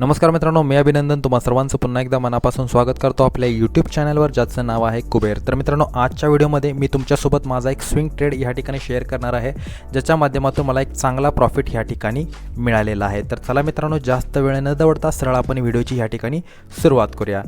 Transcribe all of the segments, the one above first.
नमस्कार मित्रांनो मी अभिनंदन. तुम्हा सर्वांचं पुन्हा एकदा मनापासून स्वागत करतो आपल्या यूट्यूब चॅनलवर ज्याचं नाव आहे कुबेर. तर मित्रांनो आजच्या व्हिडिओमध्ये मी तुमच्यासोबत माझा एक स्विंग ट्रेड या ठिकाणी शेअर करणार आहे ज्याच्या माध्यमातून मला एक चांगला प्रॉफिट ह्या ठिकाणी मिळालेला आहे. तर चला मित्रांनो जास्त वेळ न दवडता सरळ आपण व्हिडिओची ह्या ठिकाणी सुरुवात करूया.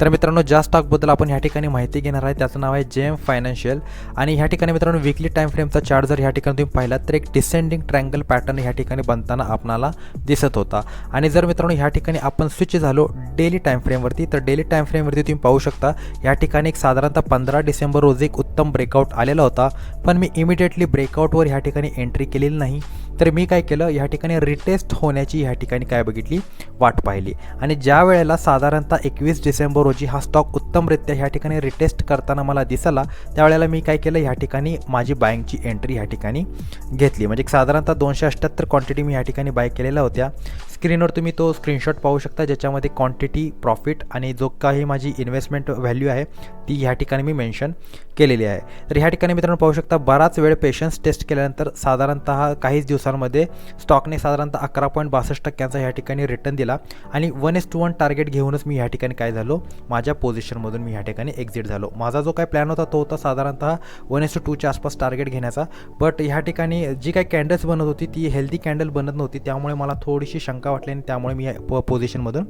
तर मित्रांनो ज्या स्टॉकबद्दल आपण ह्या ठिकाणी माहिती घेणार आहे त्याचं नाव आहे जे एम फायनान्शियल. आणि ह्या ठिकाणी मित्रांनो विकली टाईम फ्रेमचा चार्ट जर ह्या ठिकाणी तुम्ही पाहिला तर एक डिसेंडिंग ट्रँगल पॅटर्न ह्या ठिकाणी बनताना आपणाला दिसत होता. आणि जर मित्रांनो ह्या ठिकाणी आपण स्विच झालो डेली टाईम फ्रेमवरती तर डेली टाईम फ्रेमवरती तुम्ही पाहू शकता या ठिकाणी एक साधारणतः पंधरा डिसेंबर रोजी एक उत्तम ब्रेकआउट आलेला होता. पण मी इमिडिएटली ब्रेकआउटवर ह्या ठिकाणी एंट्री केलेली नाही. तर मी काय केलं ह्या ठिकाणी रिटेस्ट होण्याची ह्या ठिकाणी काय बघितली? वाट पाहिली. आणि ज्या वेळेला साधारणतः एकवीस डिसेंबर रोजी हा स्टॉक उत्तमरित्या ह्या ठिकाणी रिटेस्ट करताना मला दिसला त्यावेळेला मी काय केलं ह्या ठिकाणी माझी बाईंगची एंट्री ह्या ठिकाणी घेतली. म्हणजे साधारणतः दोनशे अठ्ठ्याहत्तर क्वांटिटी मी ह्या ठिकाणी बाय केलेल्या होत्या. स्क्रीनवर तुम्ही तो स्क्रीनशॉट पाहू शकता ज्याच्यामध्ये क्वांटिटी प्रॉफिट आणि जो काही माझी इन्व्हेस्टमेंट व्हॅल्यू आहे ती ह्या ठिकाणी मी मेन्शन केलेली आहे. तर ह्या ठिकाणी मित्रांनो पाहू शकता बराच वेळ पेशन्स टेस्ट केल्यानंतर साधारणतः काहीच दिवसांमध्ये स्टॉकने साधारणतः अकरा पॉईंट बासष्ट टक्क्यांचा ह्या ठिकाणी रिटर्न दिला आणि one is to one target घेऊनच मी ह्या ठिकाणी काय झालो माझ्या पोझिशनमधून मी ह्या ठिकाणी एक्झिट झालो. माझा जो काय प्लॅन होता तो होता साधारणतः वन एस टू टूच्या आसपास टार्गेट घेण्याचा. बट ह्या ठिकाणी जी काही कॅन्डल्स बनत होती ती हेल्दी कॅन्डल बनत नव्हती त्यामुळे मला थोडीशी शंका वाटली आणि त्यामुळे मी या पोझिशनमधून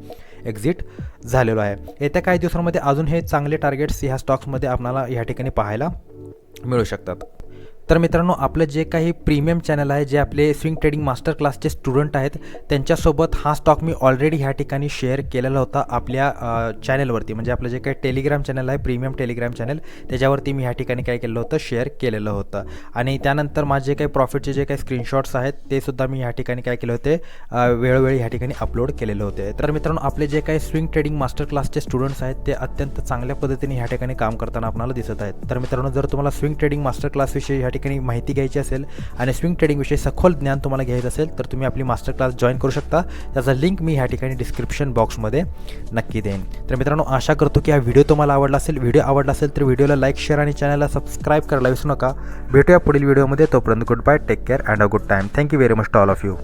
एक्झिट झालेलो आहे. येत्या काही दिवसांमध्ये अजून हे चांगले टार्गेट्स ह्या स्टॉक्समध्ये आपल्याला ह्या ठिकाणी पाहायला मिळू शकतात. तर मित्रांनो आपलं जे काही प्रीमियम चॅनल आहे जे आपले स्विंग ट्रेडिंग मास्टर क्लासचे स्टुडंट आहेत त्यांच्यासोबत हा स्टॉक मी ऑलरेडी ह्या ठिकाणी शेअर केलेला होता आपल्या चॅनलवरती म्हणजे आपलं जे काही टेलिग्राम चॅनल आहे प्रीमियम टेलिग्राम चॅनल त्याच्यावरती मी ह्या ठिकाणी काय केलं होतं शेअर केलेलं होतं. आणि त्यानंतर माझे काही प्रॉफिटचे जे काही स्क्रीनशॉट्स आहेत ते सुद्धा मी ह्या ठिकाणी काय केले होते वेळोवेळी ह्या ठिकाणी अपलोड केलेले होते. तर मित्रांनो आपले जे काही स्विंग ट्रेडिंग मास्टर क्लासचे स्टुडंट्स आहेत ते अत्यंत चांगल्या पद्धतीने ह्या ठिकाणी काम करताना आपल्याला दिसत आहेत. तर मित्रांनो जर तुम्हाला स्विंग ट्रेडिंग मास्टर क्लासविषयी ह्या ठिकाणी माहिती घ्यायची असेल आणि स्विंग ट्रेडिंगविषयी सखोल ज्ञान तुम्हाला घ्यायचं असेल तर तुम्ही आपली मास्टर क्लास जॉईन करू शकता. त्याचा लिंक मी ह्या ठिकाणी डिस्क्रिप्शन बॉक्समध्ये नक्की देईन. तर मित्रांनो आशा करतो की हा व्हिडिओ तुम्हाला आवडला असेल. व्हिडिओ आवडला असेल तर व्हिडिओला लाईक शेअर आणि चॅनलला सबस्क्राईब करायला विसरू नका. भेटूया पुढील व्हिडिओमध्ये. तोपर्यंत good bye take care and a good time thank you very much to all of you